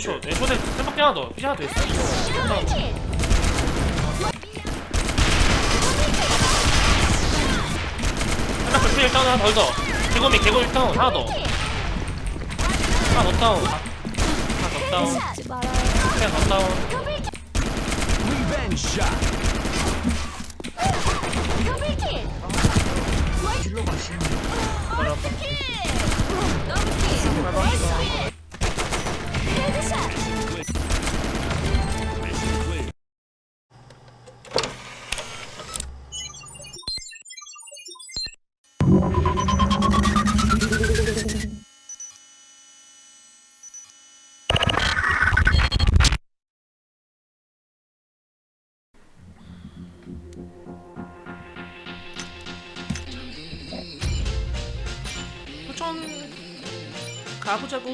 쇼, 내 쇼대 sem박대 하나 더, 피자 하나 더 있어. sem박 필 다운 하나 더 더. 개고미 개고미 다운 하나 더. 하나 더 다운. 하나 더 다운. 하나 더 다운. Shot. 더블 가보자고.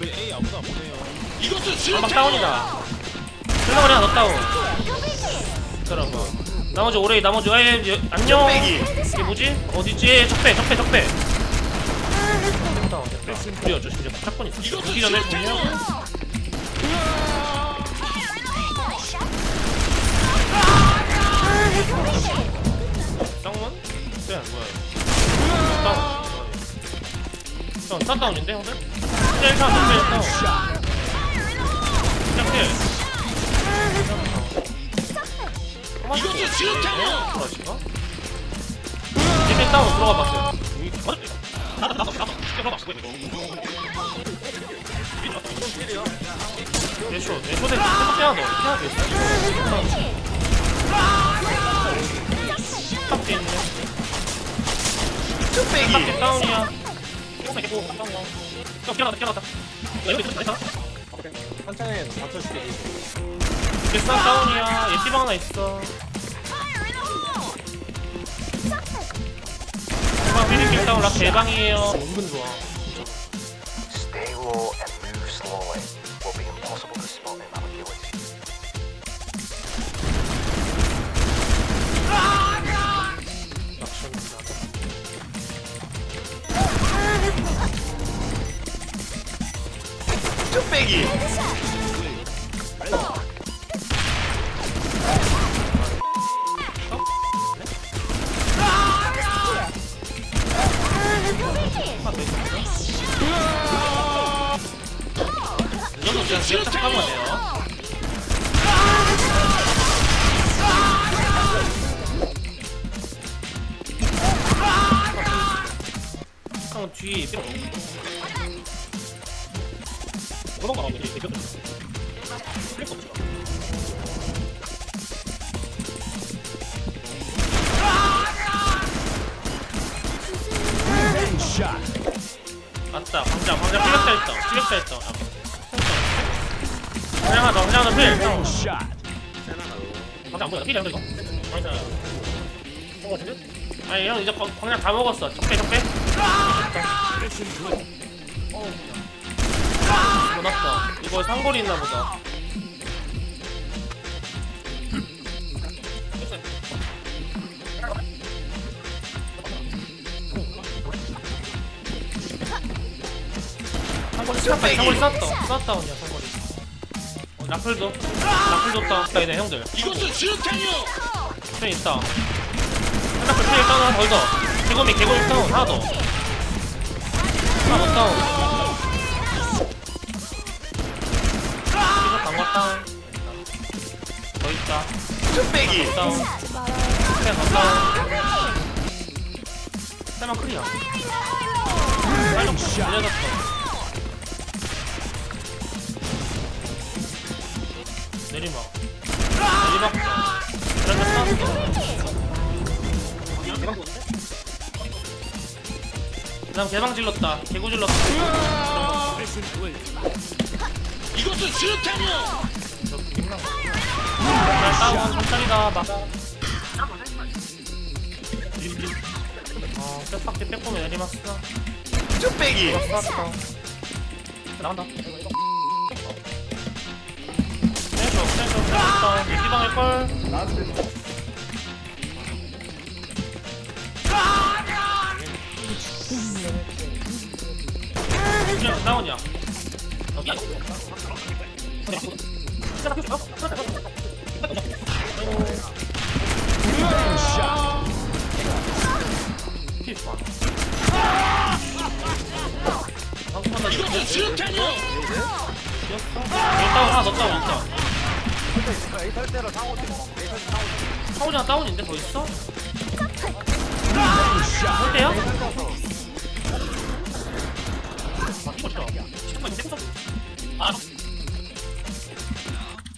왜 A 아무도 안 보내요? 막 다운이다. 슬러거리 하나 더 다운. 그러고 나머지 오레이 나머지 아예 여- 안녕. 이게 뭐지? 어디지? 적배 적배 적배. 다운 됐다. 우리 어쩌 진짜 사건 있어. 오기 전에 보면 쌍문? 네 뭐야? 다운 싼다운인데 형들? 네 다운 네 다운. 그냥 필. 이것도 지옥장이야! 그러시가? 이제 다운 들어가 봤어요. 나도 나도 나도. 내쇼 내쇼 대 해야 돼. 탑 뒤에 있네. 뚝배기 다운이야. 뚝배기 다운이야. 형 깨어났다 깨어났다. 야 이거 있어 있어. 한창에 받쳐줄게. 일산 다운이야. 예시방 하나 있어. 대방 미리길 다운 락 대방이에요. 은근 좋아. 형 뒤에 그런 거 아니지? 대표 shot. 맞다. 광장 광장 피격자 있다. 피격자 있다. 아, 그냥 하나 더 그냥 하나 필. Shot. 광장 안 보여. 필이야 이거? 광장. 어? 아니 형 이제 광- 광장 다 먹었어. 적배 적배 이거 났다 이거 상골이 있나 보다. 상골이 쐈다 상골이 쐈다. 쐈다 그냥 상골이 어, 라플도 라플 줬다. 나 이네 형들. 이것은 지옥장이요. 펜 있다 하나풀 필 다운 하나 더더. 개고미 개고미 다운. 하나 더 하나 더 다운 이거 방어 다운 더 있다 뚝배기. 다운 하지 말아요. 그냥 더 다운 세만 클리어 빨리 내려졌어 내리막 내리막 그런데 그 다음 개방 질렀다. 개구 질렀다. 이것은 지옥장이요. 자 다운 천천히다 막 어, 빼꼼에 내리막 쓰나 뚝배기. 쐈다. 나간다 센쇼 센쇼 예지방일걸. 그냥 다 어, 다운 있다 상호장 다운인데 더 있어? 설대야? Now,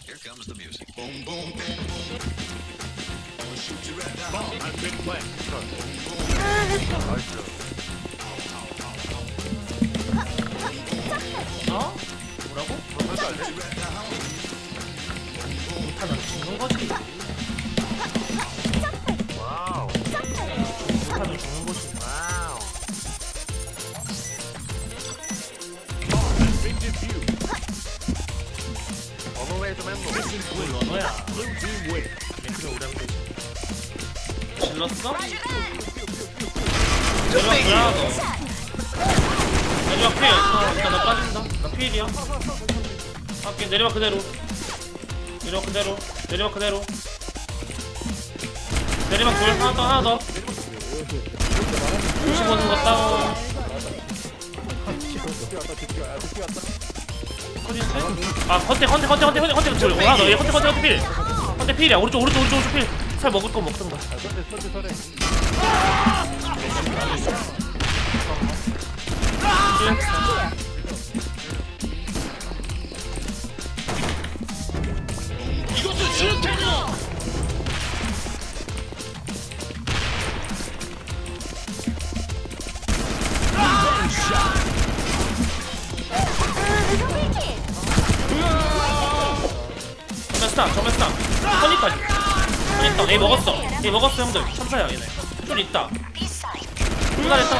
here comes the music. Boom, boom, boom, boom. I'm shoot you right down. I've been playing. 너. 마지막 필. 어, 일단 나 빠진다. 나 필이야. 할게 내려와 그대로. 내려와 그대로. 내려와 그대로. 내리막 둘 하나 더 하나 더. 55는 거 다운. 커진데? 아 컨테 컨테 컨테 컨테 컨테 컨테 둘 하나 더얘 컨테 컨테 컨테 필. 컨테 필이야 오른쪽 오른쪽 오른쪽 오른쪽 필. 살 먹을 거 먹든가. 이것도 수류탄이요. 정면 스탑 정면 스탑 허니까지 허니까 얘 먹었어. 얘 먹었어 형들. 천사야 얘네. 좀 있다. 훌륭했다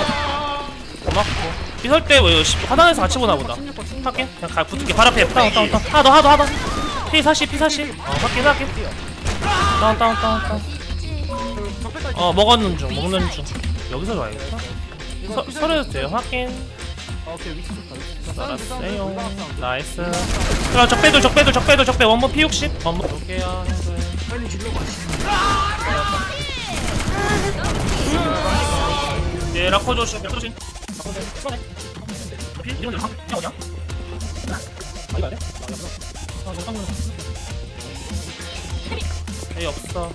고맙고. 비설 때 뭐, 화단에서 같이 보나 보다. 할게 그냥 가 붙을게. 발 앞에 다운 다운 다운. 하나 더 하나 더 하나 더. P40 P40 어 할게 할게 다운 다운 다운 다운. 어 먹었는 중 먹는 중. 여기서 봐야겠다. 서, 서려도 돼요. 확인. 알았어요. 나이스. 야 적배들 적배들 적배들 적배 원본 P60 원본. 볼게요 네 라커 조심 라커 조심 라커 조심 이런 어디야? 아 이거 아니야? 아아 없어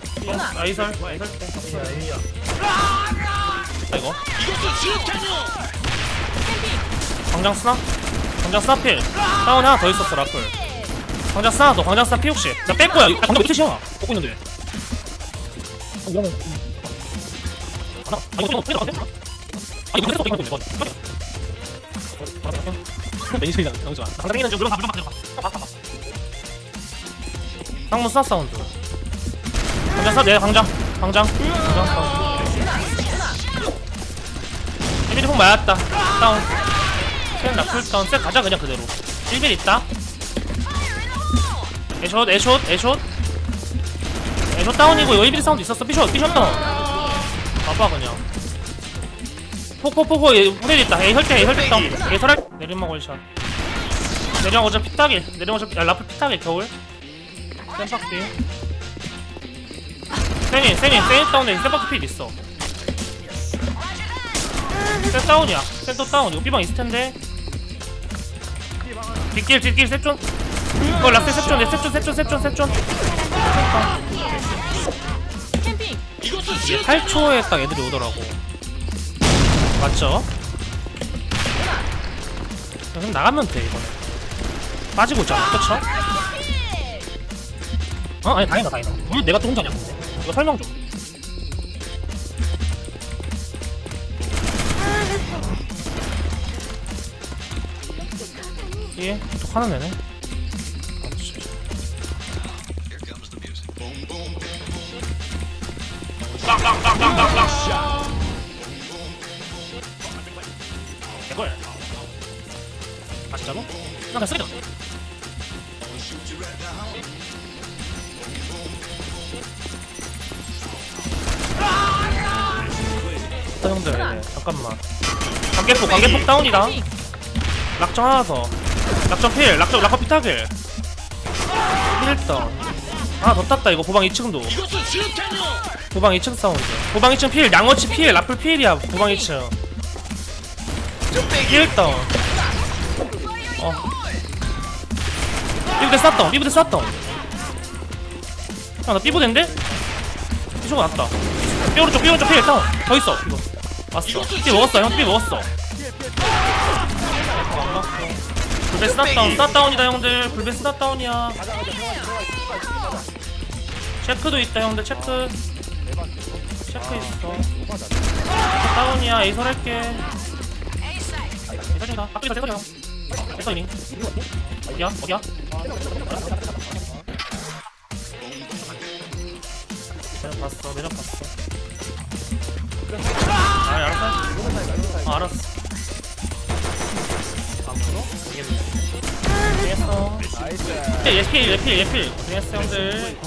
아이설 아이설 때 A야 아 이거 이것도 수류탄이요. 광장 스나? 광장 스나 필 다운 하나 더 있었어 라플 광장 스나 너 광장 스나 피 혹시 나뺄 거야 아, 광장 밑에 뽑고 있는데 어, 이러면 아, 아 이거 좀 빼도 안 돼? 아 이거 뽑고 있는 거 메인실이다 너무 좋아 광장이는 좀 물어봐 물어봐 물어봐 봐봐 상무 스나 사운드 광장 스나 내 광장 광장 광장 다운 1mm 폭 맞았다 다운 셋 나풀 다운 셋 가자 그냥 그대로 1bil 있다 에숏 에숏 에숏. 에숏 다운이고 1bil 사운드 있었어. 삐숏 삐숏 다운 봐봐 그냥. 포포포포 얘 후레 있다. 에이 설대 에이 설대 다운. 에이 설할 내리막 월샷. 내리막 어차피 피딱일 내리막 어차피 야 라플 피딱일 겨울. 센박스 세니 세니 세니 다운에 센박스 필 있어. 셋 다운이야. 셋도 다운. 이거 B방 있을 텐데. 뒷길 뒷길 셋존. 이거 라스 셋존 셋존 셋존. 이것도 이게 수류탄. 8초에 딱 애들이 오더라고. 맞죠? 그럼 나가면 돼 이번에. 빠지고 있잖아. 그쵸? 어? 아니 다행이다 다행이다. 왜 내가 또 혼자냐? 이거 설명 좀. 예, 또 하나 이걸 아 진짜로? 나 그냥 쓰레기 형들 네, 잠깐만 관계폭 관계폭 다운이다 낙정 하나 더 낙점 필 낙점 낙커 피타길 필 다 아더 땄다 이거 보방 2층도. 이것은 수류탄이요. 보방 2층 사운드. 보방 2층 필 양어치 필 라플 필이야 보방 2층. 필 다운 어. 삐부대 쌌다 삐부대 쌌다 아나 삐부대인데? 삐쇼가 났다. 삐 오른쪽 삐 오른쪽 필 다운 더 있어 이거. 왔어. 삐 먹었어 형삐 먹었어. 불베 스나다운 스나다운이다 형들. 불베 스나다운이야 체크도 있다 형들 체크. 체크 있어. 다운이야 에이설 할게. 에이설이다. 앞에서 에이설이야 에이설이니? 어디야? 어디야? 매력 봤어 매력 봤어. 아 알았어? 아 알았어. 안 풀어? 모르겠네 고생했어 예필 예필 예필. 고생했어 형들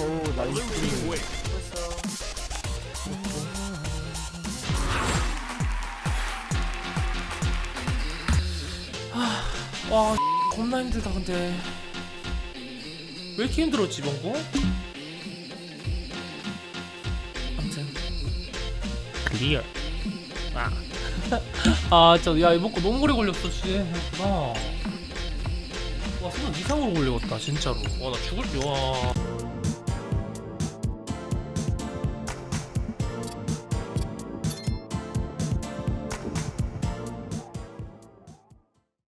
와 겁나 힘들다 근데. 왜 이렇게 힘들었지 이번 거? 아무튼. 클리어 아 진짜 야 이번 거 너무 오래 걸렸어 생각보다 와 순간 이상으로 걸려갔다 진짜로. 와 나 죽을 와